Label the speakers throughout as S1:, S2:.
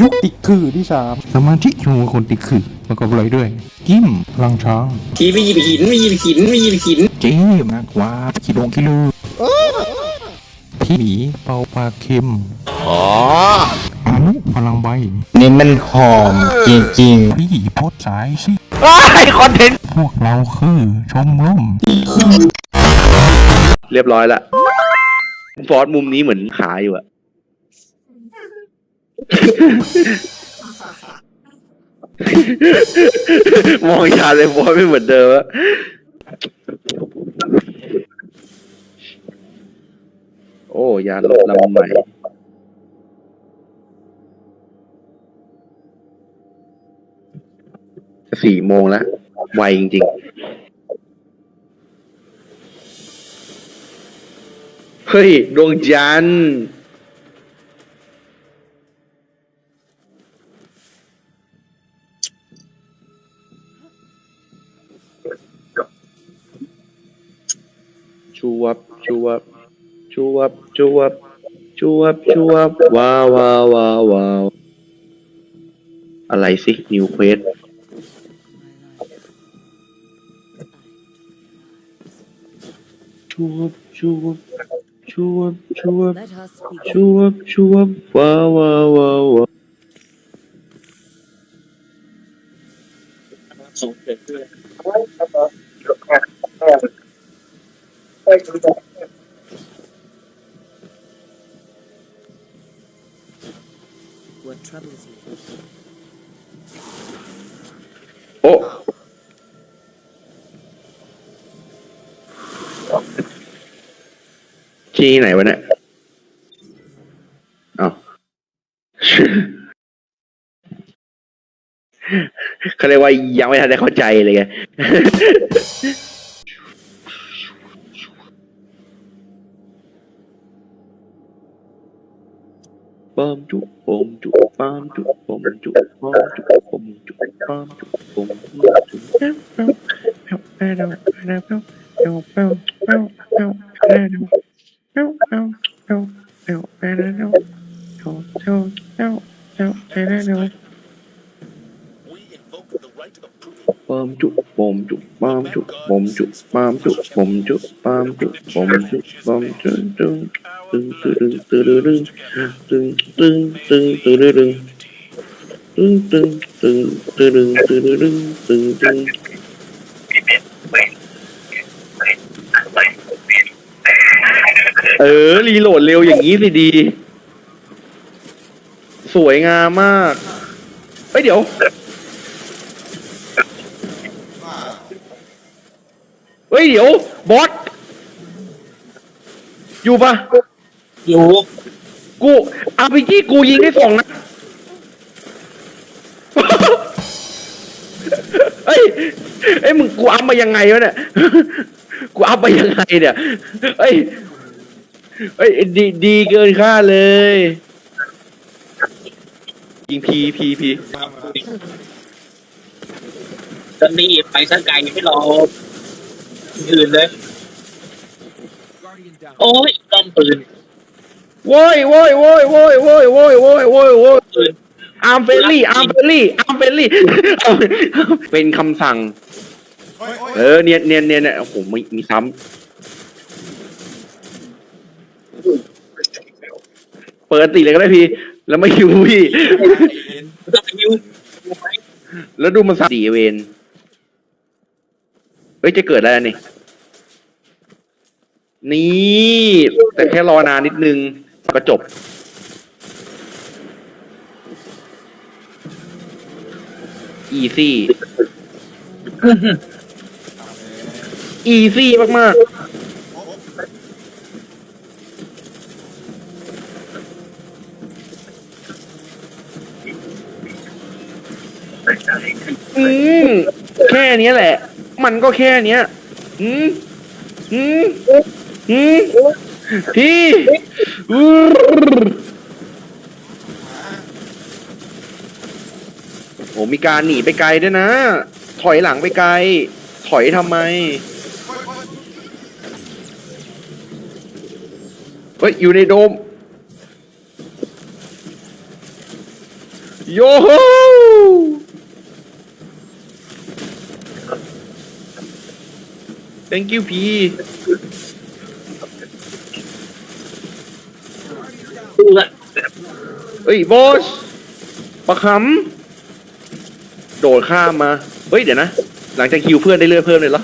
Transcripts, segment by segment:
S1: ยุคติดคือที่สามสมาธิชูคนติดคือประกอบอะไรด้วย กิมพลังช้าง
S2: ทีไม่หยิบหินไม่หยิบหินไม่หยิบหิน
S1: เจ๊มากกว่าขีดงกิโลพี่หมีเป่าปลาเค็มอ๋ออนุพลังใบ
S2: นี่มันหอมจริง
S1: พี่โพดสายสิ
S2: ไอคอนเทนต์
S1: พวกเราคือชมรม
S3: เรียบร้อยละฟอสมุมนี้เหมือนขาอยู่อะ มองยาเลยฟอสไม่เหมือนเดิมอะโอ้ ยาลดลำใหม่ สี่โมงแล้ว ไวจริงๆ เฮ้ย ดวงจันทร์ chuop chuop chuop chuop chuop chuop wow wow wow wow อะไรสิ new quest ชุบชุบชุบชุบชุบชุบว้าวว้าวว้าวสองเด็กด้วย
S4: What troubles you?
S3: โอ้ ที่ไหนวะเนี่ยเอาเขาเรียกว่ายังไม่ทันได้เข้าใจเลยไง ปามจุปมจุปามจุปมจุปามจุปมจุปามจุปมจุปามจุปมจุ ตึงตึงตึงตึงตึงตึงตึงตึงตึงตึงตึงตึงตึงตึงตึงตึงตึงตึงเออ รีโหลดเร็วอย่างนี้สิดี สวยงามมากเฮ้ยเดี๋ยวเฮ้ยเดี๋ยว บอส อยู่ปะ
S2: อยู่
S3: กูอาพีจีกูยิงได้สองนัดเฮ้ยเอ้ยมึงกูอัพมายังไงวะเนี่ยกูอัพมายังไงเนี่ยเฮ้ยเฮ้ยดีดีเกินค่าเลย ยิงพีพีพี
S2: ตอนนี้ไปสักไกลไม่รออื่นเลย โอ้ยต้อมปืน
S3: โว้ยโว้ยโว้ยโว้ยโว้ยโว้ยโว้ยโว้ยโว้ยอาร์มเฟลลี่อาร์มเฟลลี่อาร์มเฟลลี่เป็นคำสั่ง เออเนียนเนียนเนียนเนี่ยโอ้โหมีมีซ้ำเปิดติเลยก็ได้พี่ แล้วไม่คิวพี่ แล้วดูมันสัดีเวนเฮ้ยจะเกิดอะไรนี่นี่ แต่แค่รอนานนิดนึง ก็จบ อีซี่ อีซี่มาก ๆ อืม แค่เนี้ยแหละ มันก็แค่เนี้ย อืม อืม อืม พี่อือโอ้มีการหนีไปไกลด้วยนะ ถอยหลังไปไกล ถอยทำไม เฮ้ย อยู่ในโดม โยโฮ thank you พี่
S2: เพื่อ
S3: เอ้ยบอสประคำโดดข้ามมา เฮ้ยเดี๋ยวนะ หลังจากคิวเพื่อนได้เลือดเพิ่มเลยเหรอ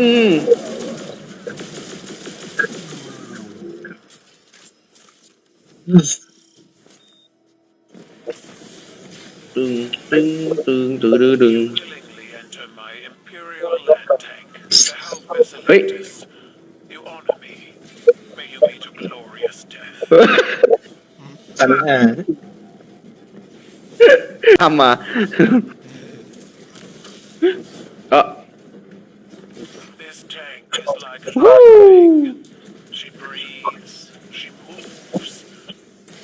S3: อืมตึงตึงตึงตึงตึงตึง
S5: willingly enter my
S2: ปัญหา
S3: ทำมาเออ
S5: This tank is like a thing. She breathes, she moves,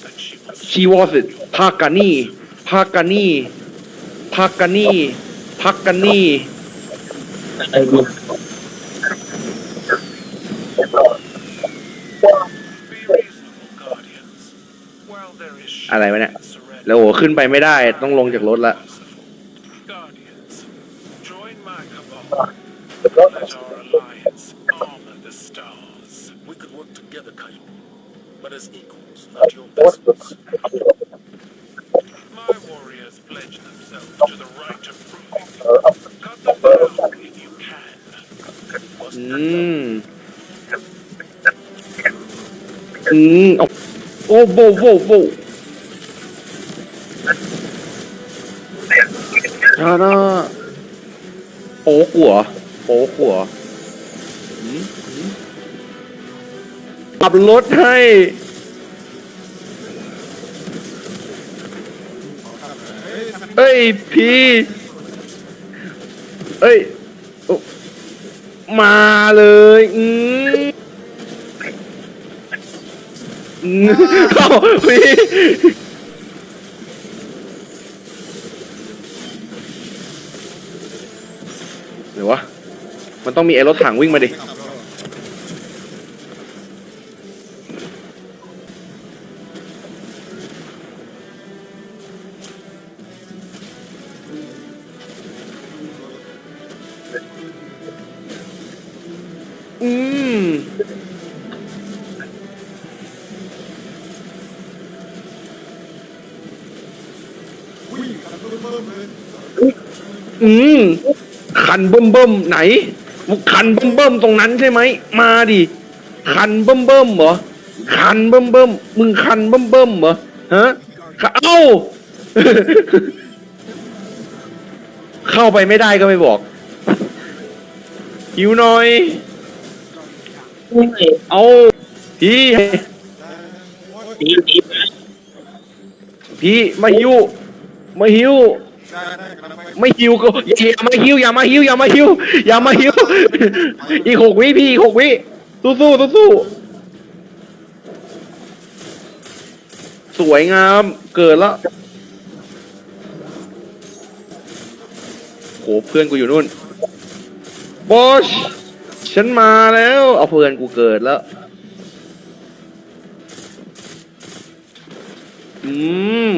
S5: and she will
S3: ชีวอสพากานี่พากานี่พากานี่พากานี่
S2: ไอ้ดู
S3: อะไรวะเนี่ยแล้วโอ้ขึ้นไปไม่ได้ต้องลงจากรถละอืมอืมโอ้ โอ้โบโบโบชาดาโป๊กหัวโป๊กหัวขับรถให้เอ้ยพี่เอ้ย มาเลย อืมอืม เข้าพี่หรือวะมันต้องมีไอ้รถถังวิ่งมาดิอื อืมคันเบิ่มเบิ่มๆไหนคันเบิ่มเบิ่มๆตรงนั้นใช่ไหมมาดิคันเบิ่มเบิ่มๆเหรอคันเบิ่มเบิ่มๆมึงคันเบิ่มเบิ่มๆเหรอฮะค่ะเอ้าเข้าไปไม่ได้ก็ไม่บอกหิวหน่อยเอาพี่
S2: ตีตี
S3: พี่มาหิว มาหิวไม่หิวก็อย่ามาหิวอย่ามาหิวอย่ามาหิวอย่ามาหิว อีกหกวิพี่อีกหกวิสู้สู้สู้สู้สวยงามเกิดแล้วโหเพื่อนกูอยู่นู่นบอชฉันมาแล้ว เอาเพื่อนกูเกิดแล้วอืม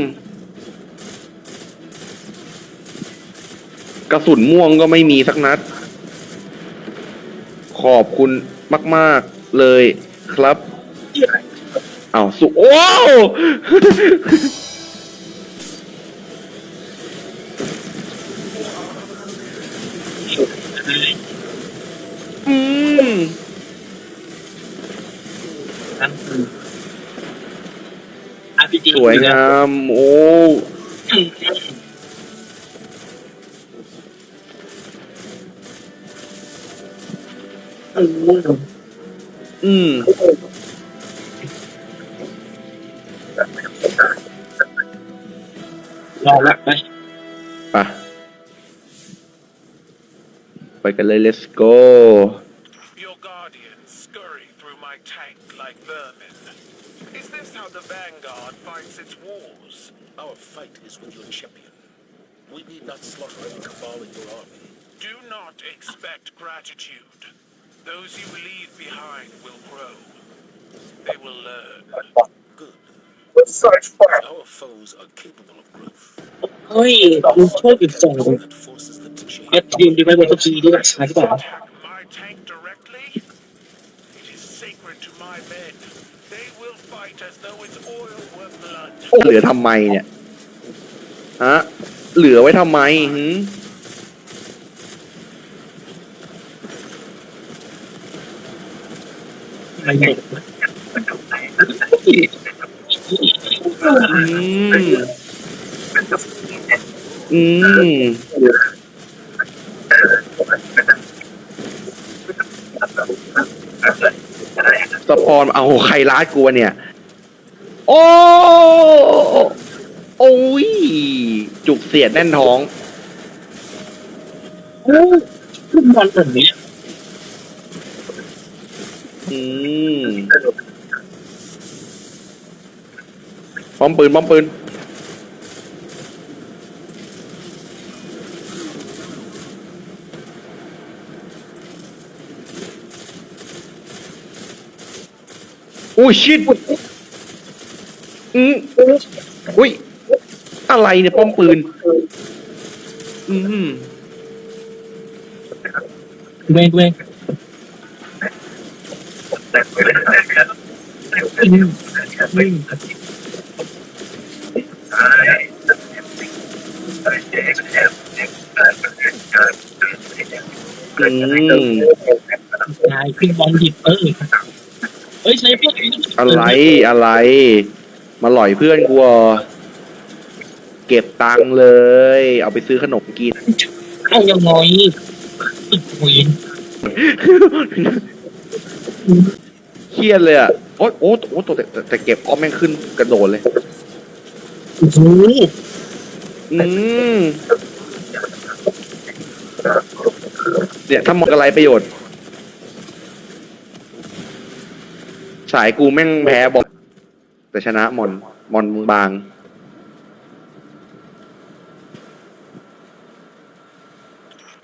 S3: กระสุนม่วงก็ไม่มีสักนัด ขอบคุณมาก ๆ เลยครับ เอาสุโอ้วอืม
S2: นั่นคืออาร์พีจี
S3: สวยงาม โอ้ อืม
S2: รอละไป
S3: ไปไปกันเลย let's go
S5: Your guardians scurry through my tank like vermin. Is this how the Vanguard fights its wars?
S6: Our fight is with your champion. We need not slaughter any cabal in your army.
S5: Do not expect gratitude. Those you leave behind will grow. They will learn.
S6: Good.
S5: Search for
S6: Our foes are capable of growth.
S2: เฮ้ยมึงช่วยหยุดส่ง
S6: That forces them to
S2: เอฟ
S6: change.
S2: ทีมดีไว้บนตัวทีที่ราชาที่บอก
S5: attack my tank directly. It is sacred to my men. They will fight as though its oil were blood.
S3: เหลือทำไมเนี่ย ฮะ เหลือไว้ทำไมหืม
S2: ไม่หมด
S3: อืมอืมสปอนเอาใครร้ายกูวะเนี่ย โอ้โอ้ย จุกเสียดแน่นท้อง
S2: ขึ้นบอลแบบนี้
S3: อืมป้อมปืนป้อมปืน อุ้ยชิดอืมอุ้ย อะไรเนี่ยป้อมปืน อืม
S2: เวงเวง วิ่ง
S3: อืม
S2: นายขึ้นบอลหยิบเออเฮ้ยใช้พวก
S3: อะไรอะไร มาหล่อยเพื่อนกูเหรอเก็บตังค์เลย เอาไปซื้อขนมกิน
S2: เอายังไงอีกเวน
S3: เครียดเลยอะ โอ๊ยโอ้โอ้ตัวแต่แต่แต่เก็บอ้อมแม่งขึ้นกระโดดเลย
S2: โอ้โห
S3: อืมเนี่ยถ้าหมดอะไรประโยชน์ สายกูแม่งแพ้บอลแต่ชนะมอนมอนมึงบาง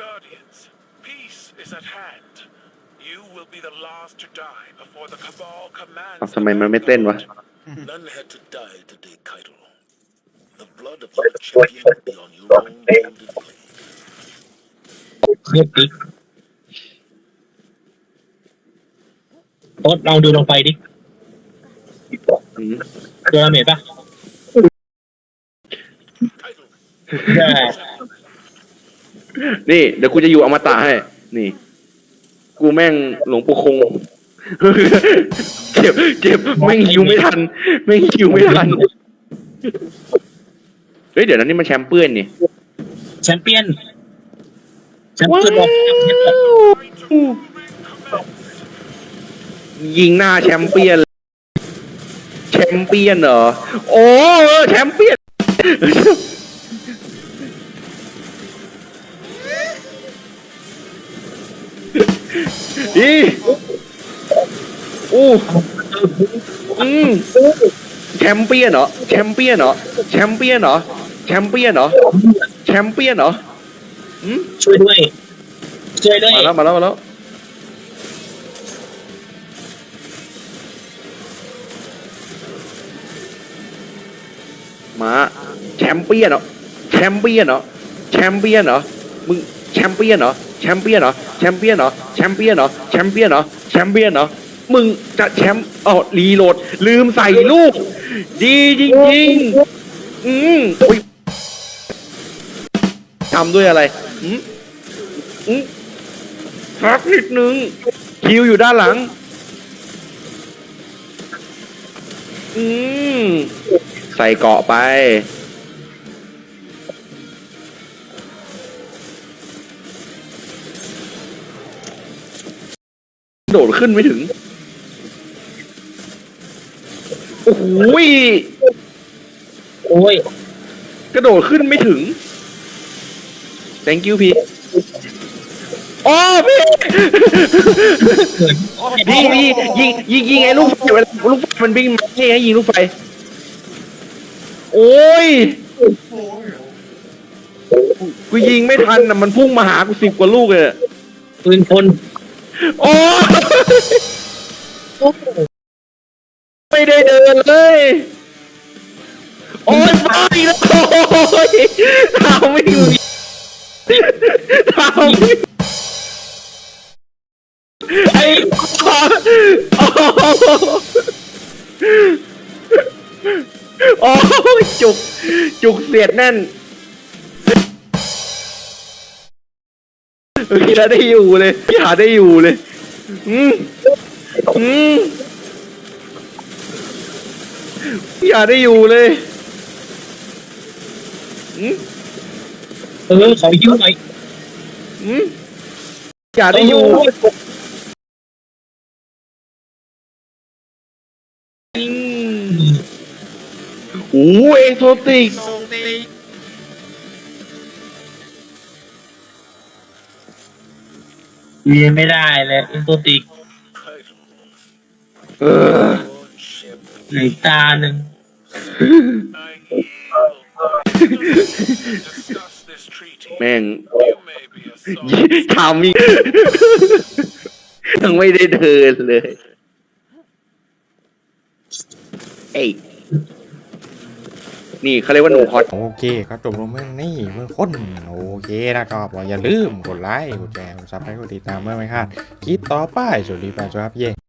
S5: Guardians, peace is at hand. You will be the last to die before the Cabal
S3: อ้าว
S5: commands.
S3: ทำไมมันไม่เต้นวะ
S6: None had to die today, Kaido. The blood of your champion will be on your own golden blade.
S2: เครียดอีกโอ๊ตลองดูลงไปดิ
S3: อืม
S2: เจอเมทปะ
S6: Kaido,
S2: ใช่
S3: นี่ เดี๋ยวกูจะอยู่อมตะให้ นี่ กูแม่งหลวงปู่คง เจ็บเจ็บแม่งหิวไม่ทันแม่งหิวไม่ทันเฮ้ยเดี๋ยวนั้นนี่มันแชมเปี้ยนนี่
S2: แชมเปี้ยนแชมเปี้ยนบอก
S3: ยิงหน้าแชมเปี้ยน แชมเปี้ยนเหรอ โอ้เออแชมเปี้ยนอี อู้อืมแชมเปี้ยนเหรอแชมเปี้ยนเหรอแชมเปี้ยนเหรอแชมเปี้ยนเหรอแชมเปี้ยนเหรออืม
S2: ช่วยด้วย ช่วยด้วย
S3: มาแล้วมาแล้วมาแล้วมาแชมเปี้ยนเหรอแชมเปี้ยนเหรอแชมเปี้ยนเหรอมึงแชมเปี้ยนเหรอแชมเปี้ยนเหรอแชมเปี้ยนเหรอแชมเปี้ยนเหรอแชมเปี้ยนเหรอแชมเปี้ยนเหรอมึ มึงจะแชมป์อ๋อรีโหลด ลืมใส่ลูก ดีจริงๆอืมอุ๊ยทำด้วยอะไรอืมอืมพักนิดนึง คิวอยู่ด้านหลัง อืม ใส่เกาะไป โดดขึ้นไม่ถึง โอ้โหย
S2: โอ้ย
S3: กระโดดขึ้นไม่ถึง thank you พี่โอ้พี่
S2: เกิด
S3: ยิงยิงยิงยิงยิงไอ้ลูกไฟเวลาลูกไฟมันวิ่งมาให้ให้ยิงลูกไฟโอ้ยกูยิงไม่ทันนะมันพุ่งมาหากูสิบกว่าลูกเลยอะ
S2: ปืนพล
S3: โอ้ ไม่ได้เดินเลย โอ้ยมาอีกแล้วโอ้ยทำไม่อยู่ทำไม่ไอ้โอ้โอ้ยจุก จุกเสียดแน่นพี่หาได้อยู่เลยพี่หาได้อยู่เลย อืมอืม พี่หาได้อยู่เลยอืม
S2: เออขอยิ้มหน่อย
S3: อืมอย่าได้อยู่โอ้เอ็กโซติก
S2: เรียนไม่ได้เลยอินโตติก
S3: เออ
S2: ในตาหนึ่ง
S5: I yield. Discuss this treaty.
S3: แม่ง
S5: You may be a soul.
S3: ทำอีกยังไม่ได้เดินเลย เอ้ยนี่เขาเรียกว่าหนูฮอต
S1: โอเคครับจบลงเมื่อนี้เมื่อคนโอเคนะครับอย่าลืมกดไลค์กดแชร์กดซับให้กดติดตามเมื่อไม่พลาดคลิปต่อไปสวัสดีไปครับเย่